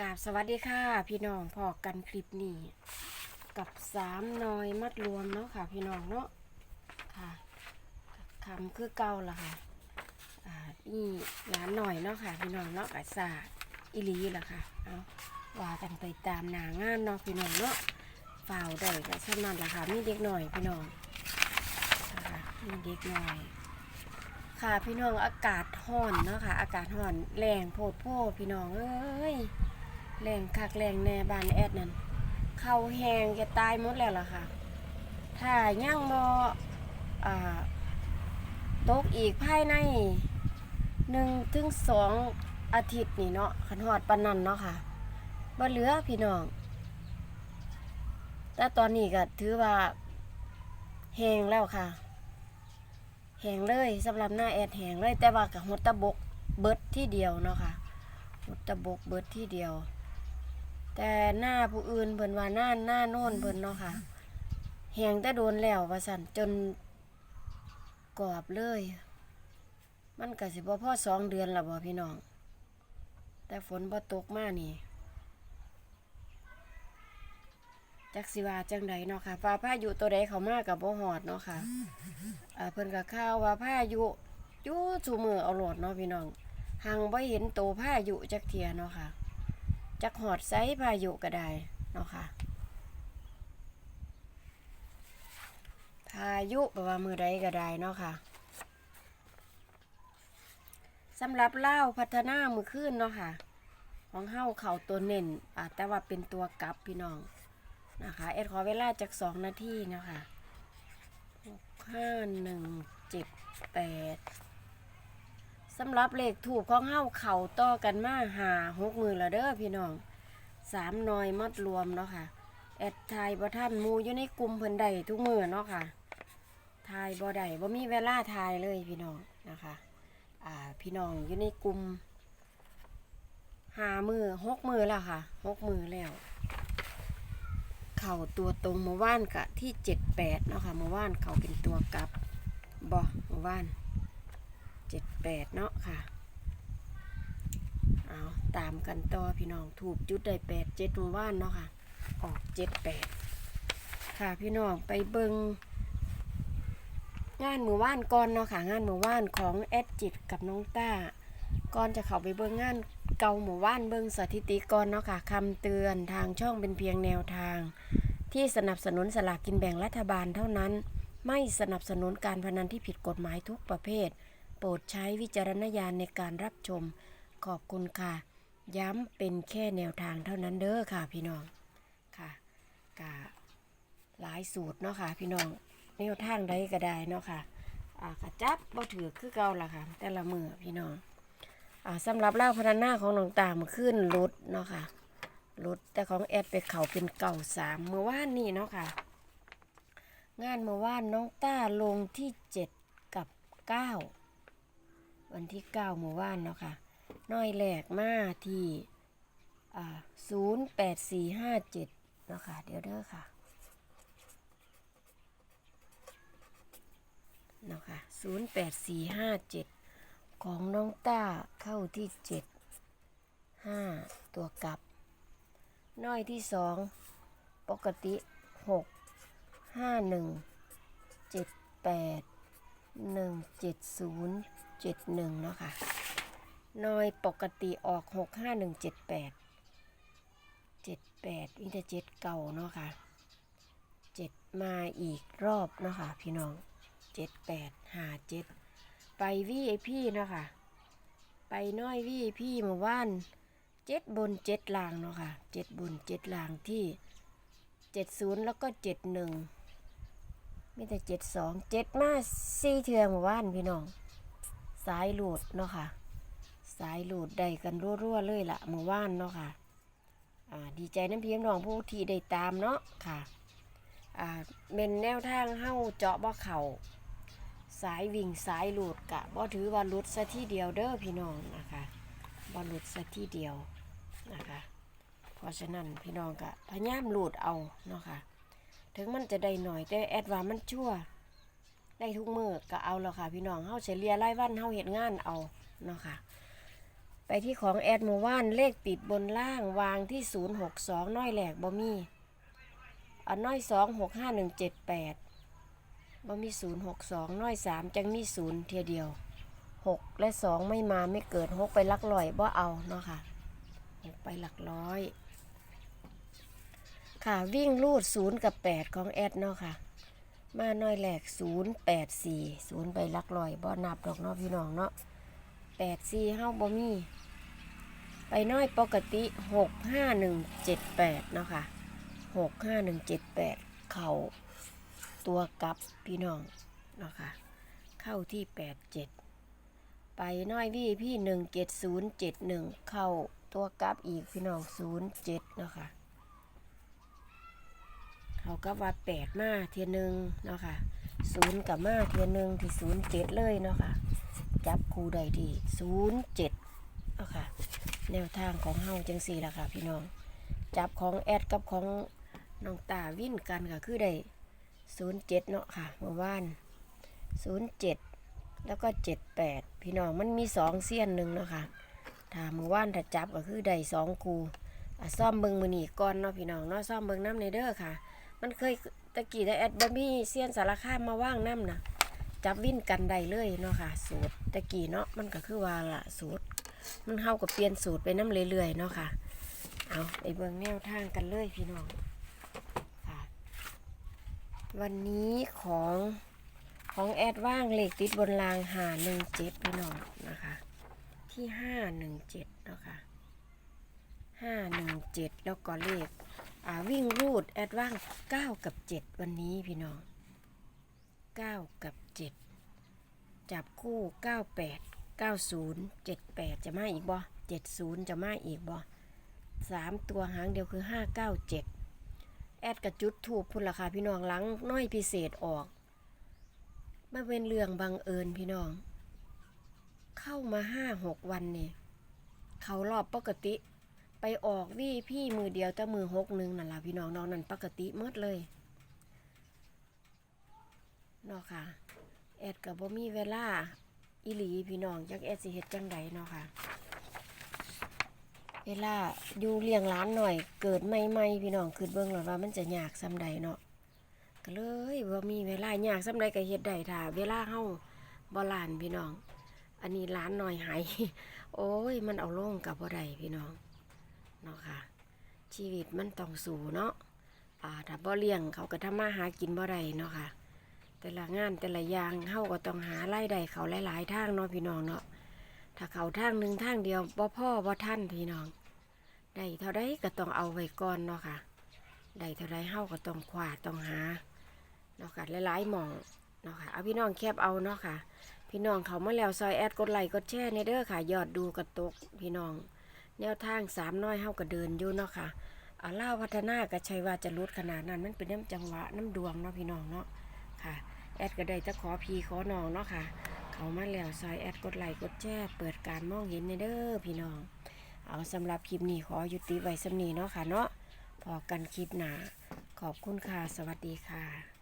กาบสวัสดีค่ะ พี่น้องพอกันคลิปนี้ กับสามนอยมัดรวมเนาะค่ะ พี่น้องเนาะค่ะคำคือเก่าละค่ะอ่านี่ร้านหน่อยเนาะค่ะ พี่น้องเนาะกับสาอิลีละค่ะเอาว่ากันไปตามหนางานเนาะพี่น้องเนาะฝ่าวได้ก็เช่นนั้นละค่ะมีเด็กหน่อยพี่น้องนะคะมีเด็กหน่อยค่ะพี่น้องอากาศร้อนเนาะค่ะ อากาศร้อนแรงโพดโพพี่น้องเอ้ย แรงคักแรงแน่บานแอดนั่นเข้าแหงจะตายหมดแล้วล่ะค่ะ ถ้าย่างบ่อ่าตกอีกภายในหนึ่งถึงสองอาทิตย์นี่เนาะขันหอดปานนันเนาะค่ะบ่เหลือพี่น้อง แต่ตอนนี้ก็ถือว่าแหงแล้วค่ะแหงเลยสำหรับหน้าแอดแหงเลยแต่ว่ากับหดตะบกเบิดที่เดียวเนาะค่ะหดตะบกเบิดที่เดียว แต่หน้าผู้อื่นเพิ่นว่าหน้าหน้าโน่นเพิ่นเนาะค่ะแหงแต่โดนแล้วว่าสั่นจนกรอบเลย มันก็สิบ่พอสองเดือนละบ่พี่น้อง แต่ฝนบ่ตกมานี่จักสิว่าจังใดเนาะค่ะฟ้าพายุตัวใดเขามากับบ่ฮอดเนาะค่ะอ่าเพิ่นก็ข่าวว่าพายุยู่สูมือเอาหลอดเนาะพี่น้องหังบ่เห็นโตพายุจักเทียเนาะค่ะ จักหอดไซพายุก็ได้เนาะค่ะ พายุแปลว่ามือใดก็ได้เนาะค่ะสำหรับเล่าพัฒนามือขึ้นเนาะค่ะ ของเฮาเข่าตัวเน่นอ่าแต่ว่าเป็นตัวกลับพี่น้องนะคะเอ็ดขอเวลาจากสองนาทีเนาะค่ะห้าหนึ่งเจ็ดแปด สำหรับเลขถูกของเฮาเข่าต่อกันมาหาหกมือละเด้อพี่น้องสามนอยมัดรวมเนาะค่ะ แอดทายบ่ท่านมูอยู่ในกลุ่มเพิ่นใดทุกมือเนาะค่ะทายบ่ได้บ่มีเวลาทายเลยพี่น้องนะคะอ่าพี่น้องอยู่ในกลุ่มหามือหกมือแล้วค่ะหกมือแล้ว เข่าตัวตรงเมื่อวานกะที่เจ็ดแปดเนาะค่ะเมื่อวานเข่าเป็นตัวกลับบ่เมื่อวาน เจ็ดแปดเนาะค่ะ เอาตามกันต่อพี่น้องถูกจุดได้แปดเจ็ดเมื่อวานเนาะค่ะ ออกเจ็ดแปดค่ะพี่น้องไปเบิงงานมือว่านก่อนเนาะค่ะ งานมือว่านของแอดจิตกับน้องต้าก่อนจะเข้าไปเบิงงานเก่าหมู่ว่านเบิงสถิติก่อนเนาะค่ะคำเตือนทางช่องเป็นเพียงแนวทาง ที่สนับสนุนสลากกินแบ่งรัฐบาลเท่านั้น ไม่สนับสนุนการพนันที่ผิดกฎหมายทุกประเภท โปรดใช้วิจารณญาณในการรับชม ขอบคุณค่ะ ย้ำเป็นแค่แนวทางเท่านั้นเด้อค่ะพี่น้องค่ะกะหลายสูตรเนาะค่ะ พี่น้องแนวทางใดก็ได้เนาะค่ะอ่ากระจับบ่ถือคือเก่าละค่ะ แต่ละมือพี่น้องอ่าสำหรับเล่าพัฒนาของหลวงตามื่อขึ้นลดเนาะค่ะรถแต่ของแอดไปเขาเป็นเก่าสามเมื่อวานนี่เนาะค่ะ งานเมื่อวานน้องต้าลงที่เจ็ดกับเก้า วันที่เก้าเมื่อวานเนาะค่ะน้อยแหลกมาที่ศูนย์แปดสี่ห้าเจ็ดเนาะค่ะ เดี๋ยวเด้อค่ะเนาะค่ะศูนย์แปดสี่ห้าเจ็ดของน้องต้าเข้าที่เจ็ดห้าตัวกลับ น้อยที่สองปกติหกห้าหนึ่งเจ็ดแปดหนึ่งเจ็ดศูนย์ เจ็ดหนึ่งเนาะค่ะนอยปกติออกหกห้าหนึ่งเจ็ดแปดเจ็ดแปดวิแต่เจ็ดเก่าเนาะค่ะเจ็ดมาอีกรอบเนาะค่ะพี่น้องเจ็ดแปดหาเจ็ดไปวีไอพี่เนาะค่ะไปน้อยวีพี่เมื่อวานเจ็ดบนเจ็ดลางเนาะค่ะเจ็ดบนเจ็ดลางที่เจ็ดศูนย์แล้วก็เจ็ดหนึ่งมีแต่เจ็ดสองเจ็ดมาสี่เทือหมู่บ้านพี่น้อง สายหลุดเนาะค่ะ สายหลุดได้กันรั่วๆเลยละหมู่บ้านเนาะค่ะอ่าดีใจน้ำเพียงน้องผู้ที่ได้ตามเนาะค่ะเป็นแนวทางเฮ้าเจาะบ่อเข่าสายวิ่งสายหลุดกะบ่ถือว่าหลุดซะที่เดียวเด้อพี่น้องนะคะบอลหลุดซะที่เดียวนะคะเพราะฉะนั้นพี่น้องก็พยายามหลุดเอาเนาะค่ะถึงมันจะได้หน่อยแต่แอดว่ามันชั่ว ได้ทุกมือก็เอาแล้วค่ะ พี่น้องเฮาเฉลี่ยรายวันเฮาเฮ็ดงานเอาเนาะค่ะ ไปที่ของแอดเมื่อวานเลขติดบนล่างวางที่ 062 น้อยแหลกบ่มีอันน้อย 2 6 5 1 7 8บ่มี 062 น้อย 3 จังมี 0 เทียเดียว 6 และ 2 ไม่มาไม่เกิด 6 ไปลักร้อยบ่เอาเนาะค่ะ 6 ไปหลักร้อย ค่ะวิ่งรูด 0 กับ 8 ของแอดเนาะค่ะ มาน้อยแหลก 0 8 4 0ไปลักร้อยบ่นับดอกเนาะพี่น้องเนาะแปดสี่เฮาบ่มีไปน้อยปกติหกห้าหนึ่งเจ็ดแปดเนาะค่ะหกห้าหนึ่งเจ็ดแปดเข่าตัวกับพี่น้องเนาะค่ะ เข้าที่แปดเจ็ดไปน้อยพี่พี่หนึ่งเจ็ดศูนย์เจ็ดหนึ่งเข้าตัวกับอีกพี่น้องศูนย์เจ็ดเนาะค่ะ เขาก็ว่าแปดมาเทียหนึ่งเนาะค่ะศูนย์กับมาเทียหนึ่งที่ศูนย์เจ็ดเลยเนาะค่ะ จับคูใดที่ศูนย์เจ็ดเอาะค่ะ แนวทางของเฮาจังสี่ละค่ะ พี่น้อง จับของแอดกับของน้องตาวิ่นกันก็คือได้ศูนย์เจ็ดเนาะค่ะเมื่อวานศูนย์เจ็ดแล้วก็เจ็ดแปดพี่น้องมันมีสองเสี้ยนหนึ่งเนาะค่ะถ้าเมื่อวานถ้าจับก็คือได้สองคูซ่อมเบิงมือนีก่อนเนาะพี่น้องเนาะซ่อมเบิงน้ำในเด้อค่ะ มันเคยตะกี้แต่แอดบ่มีเสี้ยนสารคามมาว่างน้ำนะจับวิ่นกันได้เลยเนาะค่ะ สูตรตะกี้เนาะมันก็คือว่าละสูตร มันเข้ากับเปลี่ยนสูตรไปน้ำเรื่อยๆเนาะค่ะเอาไปเบิ่งแนวทางกันเลยพี่น้องค่ะ วันนี้ของของแอดว่างเหลขติดบนรางหาหนึ่งเจ็ดพี่น้องนะคะ ที่ห้าหนึ่งเจ็ดเนาะค่ะห้าหนึ่งเจ็ดแล้วก็เลข วิ่งรูดแอดว่างเก้ากับเจ็ดวันนี้พี่น้อง 9 กับ 7 จับคู่ 98 90 78 จะมาอีกบ่70 จะมาอีกบ่3ตัวหางเดียวคือ 597 แอดกับจุดถูกพุ่นราคาพี่น้องหลังน้อยพิเศษออกมาเป็นเรื่องบังเอิญพี่น้อง เข้ามา 5-6 วันนี่เขารอบปกติ ไปออกวี่พี่มือเดียวแต่มือหกหนึ่งนั่นละพี่น้องน้องนั่นปกติหมดเลยเนาะค่ะ แอดกับบ่มีเวลาอีหลีพี่น้องจักแอดสิเฮ็ดจังใดเนาะค่ะ เวลาอยู่เลี้ยงร้านหน่อย เกิดใหม่ๆพี่น้องคือเบิ่งแล้วว่ามันจะยากส่ำใดเนาะก็เลยบ่มีเวลายากส่ำใดก็เฮ็ดได้ถ้าเวลาเฮาบ่ลานพี่น้อง อันนี้ร้านหน่อยหายโอ้ย มันเอาลงกับบ่ได้พี่น้อง เนาะค่ะ ชีวิตมันต้องสู้เนาะอ่าถ้าบ่เลี้ยงเขาก็ทำมาหากินบ่ได้เนาะค่ะ แต่ละงานแต่ละอย่างเฮาก็ต้องหารายได้เขาหลาย ๆ ทางเนาะพี่น้องเนาะถ้าเขาทางหนึ่งทางเดียวบ่พ่อบ่ท่านพี่น้องได้เท่าใดก็ต้องเอาไว้ก่อนเนาะค่ะได้เท่าใดเฮาก็ต้องคว้าต้องหาเนาะค่ะหลายๆหม่องเนาะค่ะเอาพี่น้องแคบเอาเนาะค่ะ พี่น้องเขามาแล้วซอยแอดกดไลค์กดแชร์ในเด้อค่ะยอดดูกระตกพี่น้อง แนวทางสามน้อยเฮาก็เดินอยู่เนาะค่ะอาล่าพัฒนาก็ใช่ว่าจะลดขนาดนั้น มันเป็นน้ำจังหวะน้ำดวงเนาะพี่น้องเนาะค่ะ แอดก็ได้จะขอพีขอน้องเนาะค่ะ เขามาแล้วซอยแอดกดไลค์กดแชร์เปิดการมองเห็นในเด้อพี่น้อง เอาสำหรับคลิปนี้ขอยุติไว้สำนีเนาะค่ะเนาะพอกันคลิปหนาขอบคุณค่ะ สวัสดีค่ะ